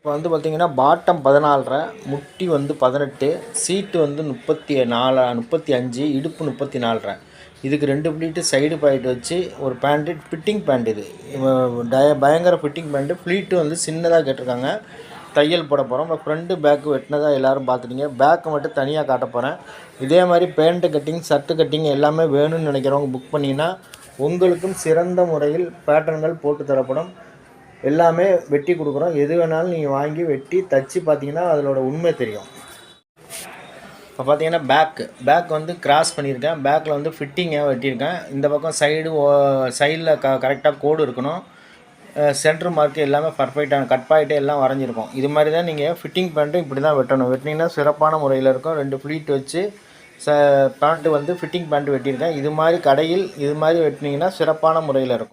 இப்போ வந்து பார்த்தீங்கன்னா பாட்டம் பதினாலரை முட்டி வந்து பதினெட்டு சீட்டு வந்து முப்பத்தி நாலு முப்பத்தி அஞ்சு இடுப்பு முப்பத்தி நாலரை இதுக்கு ரெண்டு ப்ளீட்டு சைடு பாயிண்ட் வச்சு ஒரு பேண்ட்டு ஃபிட்டிங் பேண்ட் இது. டய பயங்கர ஃபிட்டிங் பேண்ட்டு ப்ளீட்டு வந்து சின்னதாக கேட்டிருக்காங்க. தையல் போட போகிறோம் இப்போ ஃப்ரண்ட்டு பேக்கு வெட்டினதாக எல்லாரும் பார்த்துட்டீங்க பேக்கை மட்டும் தனியாக காட்ட போகிறேன் இதே மாதிரி பேண்ட்டு கட்டிங் ஷர்ட்டு கட்டிங் எல்லாமே வேணும்னு நினைக்கிறவங்க புக் பண்ணிங்கன்னா உங்களுக்கும் சிறந்த முறையில் பேட்டர்ன்கள் போட்டு தரப்படும். எல்லாமே வெட்டி கொடுக்குறோம். எது வேணாலும் நீங்கள் வாங்கி வெட்டி தச்சு பார்த்தீங்கன்னா அதோட உண்மை தெரியும். இப்போ பார்த்தீங்கன்னா பேக்கு பேக் வந்து கிராஸ் பண்ணியிருக்கேன். பேக்கில் வந்து ஃபிட்டிங்காக வெட்டியிருக்கேன். இந்த பக்கம் சைடு சைடில் க கரெக்டாக கோடு இருக்கணும். சென்ட்ரு மார்க்கு எல்லாமே பர்ஃபெக்டான கட் பாயிட்டே எல்லாம் வரைஞ்சிருக்கும். இது மாதிரி தான் நீங்கள் ஃபிட்டிங் பண்ணிட்டு இப்படி தான் வெட்டணும். வெட்டினீங்கன்னா சிறப்பான முறையில் இருக்கும். ரெண்டு ஃப்ளீட் வச்சு ச பேண்ட்டு வந்து ஃபிட்டிங் பேண்ட் வெட்டியிருக்கேன். இது மாதிரி கடையில் இது மாதிரி வெட்டினீங்கன்னா சிறப்பான முறையில் இருக்கும்.